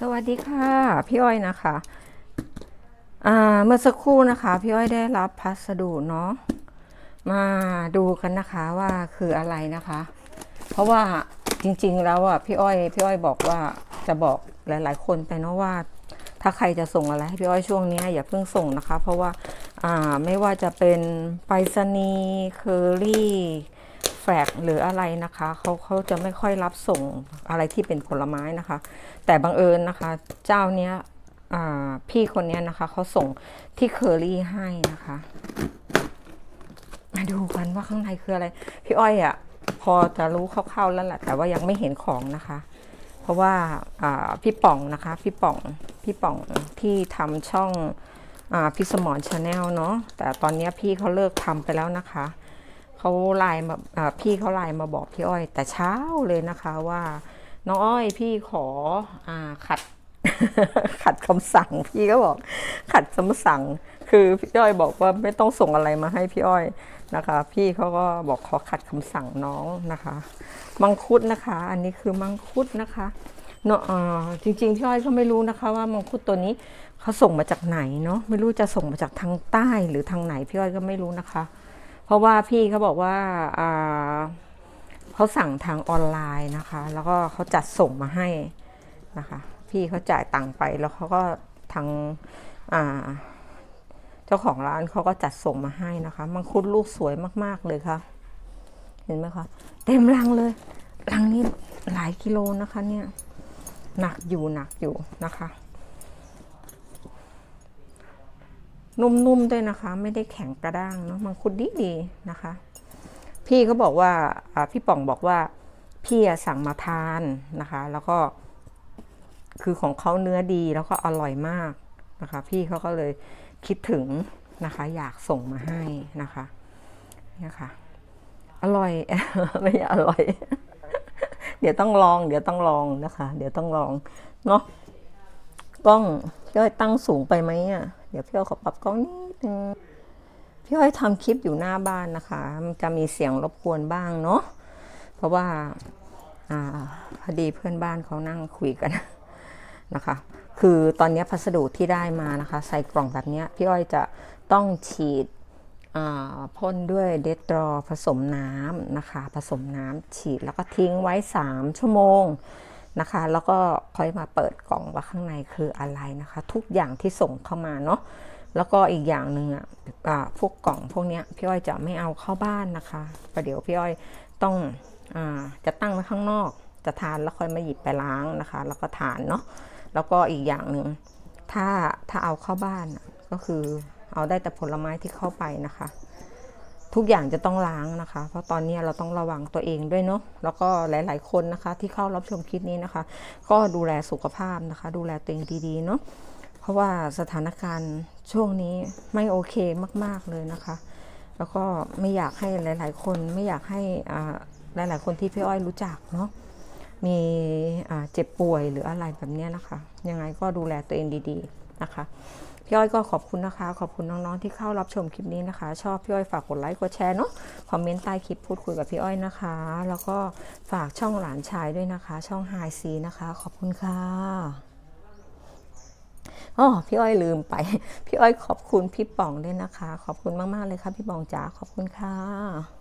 สวัสดีค่ะ พี่อ้อยนะคะเมื่อสักครู่นะคะ พี่อ้อยได้รับพัสดุเนาะมาดูกันนะคะว่าคืออะไรนะคะ เพราะว่าจริง ๆ แล้วอะพี่อ้อยพี่อ้อยบอกว่าจะบอกหลาย ๆ คนไปเนาะว่า ถ้าใครจะส่งอะไรให้พี่อ้อยช่วงนี้อย่าเพิ่งส่งนะคะ เพราะว่าไม่ว่าจะเป็นไปรษณีย์เคอรี่ ฟกหรืออะไรนะคะเขาเขาจะไม่ค่อยรับส่งอะไรที่เป็นผลไม้นะคะ แต่บังเอิญนะคะ เจ้าเนี้ยพี่คนเนี้ยนะคะเขาส่งที่เคอรี่ให้นะคะ มาดูกันว่าข้างในคืออะไร พี่อ้อยอะ่ะพอจะรู้คร่าวๆแล้วแหละแต่ว่ายังไม่เห็นของนะคะ เพราะว่าพี่ป่องนะคะ พี่ป่องพี่ป่องที่ทำช่องอพี่สมอนชาแนลเนาะแต่ตอนเนี้ยพี่เขาเลิกทำไปแล้วนะคะ เขาไลน์มาพี่เขาไลน์มาบอกพี่อ้อย แต่เช้าเลยนะคะว่า น้องอ้อยพี่ขออาขัดขัดคำสั่งพี่ก็บอกขัดคำสั่ง คือพี่อ้อยบอกว่าไม่ต้องส่งอะไรมาให้พี่อ้อยนะคะ พี่เขาก็บอกขอขัดคำสั่งน้องนะคะ มังคุดนะคะ อันนี้คือมังคุดนะคะเนาะจริงๆพี่อ้อยก็ไม่รู้นะคะ ว่ามังคุดตัวนี้เขาส่งมาจากไหนเนาะไม่รู้จะส่งมาจากทางใต้หรือทางไหนพี่อ้อยก็ไม่รู้นะคะ เพราะว่าพี่เขาบอกว่าเขาสั่งทางออนไลน์นะคะ แล้วก็เขาจัดส่งมาให้นะคะ พี่เขาจ่ายตังค์ไปแล้วเขาก็ทางเจ้าของร้านเขาก็จัดส่งมาให้นะคะ มังคุดลูกสวยมากๆเลยค่ะ เห็นไหมคะ เต็มลังเลยลังนี้หลายกิโลนะคะเนี่ย หนักอยู่หนักอยู่นะคะ นุ่มๆด้วยนะคะ ไม่ได้แข็งกระด้างเนาะมังคุดดีๆนะคะ พี่เขาบอกว่าพี่ป่องบอกว่าพี่สั่งมาทานนะคะ แล้วก็คือของเขาเนื้อดีแล้วก็อร่อยมากนะคะ พี่เขาก็เลยคิดถึงนะคะ อยากส่งมาให้นะคะเนี่ยค่ะ อร่อยไม่อร่อย เดี๋ยวต้องลอง เดี๋ยวต้องลองนะคะ เดี๋ยวต้องลองเนาะกล้องพี่อยตั้งสูงไปไหมอะ เดี๋ยวพี่อ้อยขอปรับกล้องนิดนึงพี่อ้อยทำคลิปอยู่หน้าบ้านนะคะ มันจะมีเสียงรบกวนบ้างเนาะเพราะว่าอาพอดีเพื่อนบ้านเขานั่งคุยกันนะคะ คือตอนนี้พัสดุที่ได้มานะคะ ใส่กล่องแบบนี้พี่อ้อยจะต้องฉีดพ่นด้วยเดตรอผสมน้ำนะคะ ผสมน้ำฉีดแล้วก็ทิ้งไว้ 3 ชั่วโมง นะคะ แล้วก็ค่อยมาเปิดกล่องว่าข้างในคืออะไรนะคะ ทุกอย่างที่ส่งเข้ามาเนาะแล้วก็อีกอย่างหนึ่งอะพวกกล่องพวกเนี้ยพี่อ้อยจะไม่เอาเข้าบ้านนะคะประเดี๋ยวพี่อ้อยต้องอจะตั้งไว้ข้างนอก จะทานแล้วค่อยมาหยิบไปล้างนะคะ แล้วก็ทานเนาะแล้วก็อีกอย่างหนึ่งถ้าถ้าเอาเข้าบ้านก็คือเอาได้แต่ผลไม้ที่เข้าไปนะคะ ทุกอย่างจะต้องล้างนะคะ เพราะตอนนี้เราต้องระวังตัวเองด้วยเนาะแล้วก็หลาย ๆ คนนะคะ ที่เข้ารับชมคลิปนี้นะคะ ก็ดูแลสุขภาพนะคะ ดูแลตัวเองดีๆเนาะเพราะว่าสถานการณ์ช่วงนี้ไม่โอเคมากๆเลยนะคะ แล้วก็ไม่อยากให้หลาย ๆ คนไม่อยากให้อ่าหลาย ๆ คนที่พี่อ้อยรู้จักเนาะมีอ่าเจ็บป่วยหรืออะไรแบบนี้นะคะ ยังไงก็ดูแลตัวเองดี ๆ นะคะพี่อ้อยก็ขอบคุณนะคะ ขอบคุณน้องๆที่เข้ารับชมคลิปนี้นะคะ ชอบพี่อ้อยฝากกดไลค์กดแชร์เนาะคอมเมนต์ใต้คลิปพูดคุยกับพี่อ้อยนะคะ แล้วก็ฝากช่องหลานชายด้วยนะคะ ช่องไฮซีนะคะ ขอบคุณค่ะอ๋อพี่อ้อยลืมไป พี่อ้อยขอบคุณพี่ป๋องด้วยนะคะ ขอบคุณมากๆเลยค่ะพี่ป๋องจ๋าขอบคุณค่ะ